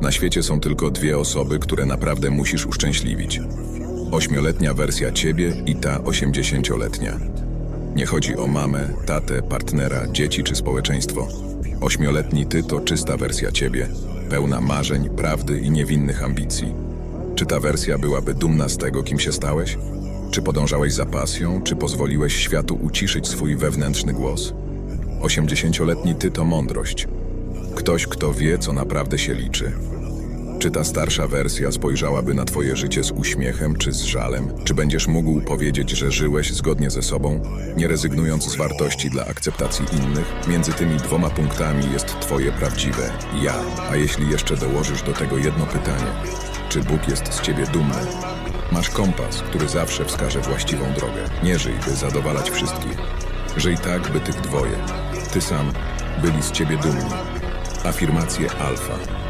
Na świecie są tylko dwie osoby, które naprawdę musisz uszczęśliwić. Ośmioletnia wersja ciebie i ta osiemdziesięcioletnia. Nie chodzi o mamę, tatę, partnera, dzieci czy społeczeństwo. Ośmioletni ty to czysta wersja ciebie, pełna marzeń, prawdy i niewinnych ambicji. Czy ta wersja byłaby dumna z tego, kim się stałeś? Czy podążałeś za pasją, czy pozwoliłeś światu uciszyć swój wewnętrzny głos? Osiemdziesięcioletni ty to mądrość. Ktoś, kto wie, co naprawdę się liczy. Czy ta starsza wersja spojrzałaby na twoje życie z uśmiechem czy z żalem? Czy będziesz mógł powiedzieć, że żyłeś zgodnie ze sobą, nie rezygnując z wartości dla akceptacji innych? Między tymi dwoma punktami jest twoje prawdziwe ja. A jeśli jeszcze dołożysz do tego jedno pytanie, czy Bóg jest z ciebie dumny? Masz kompas, który zawsze wskaże właściwą drogę. Nie żyj, by zadowalać wszystkich. Żyj tak, by tych dwoje, ty sam, byli z ciebie dumni. Afirmacje alfa.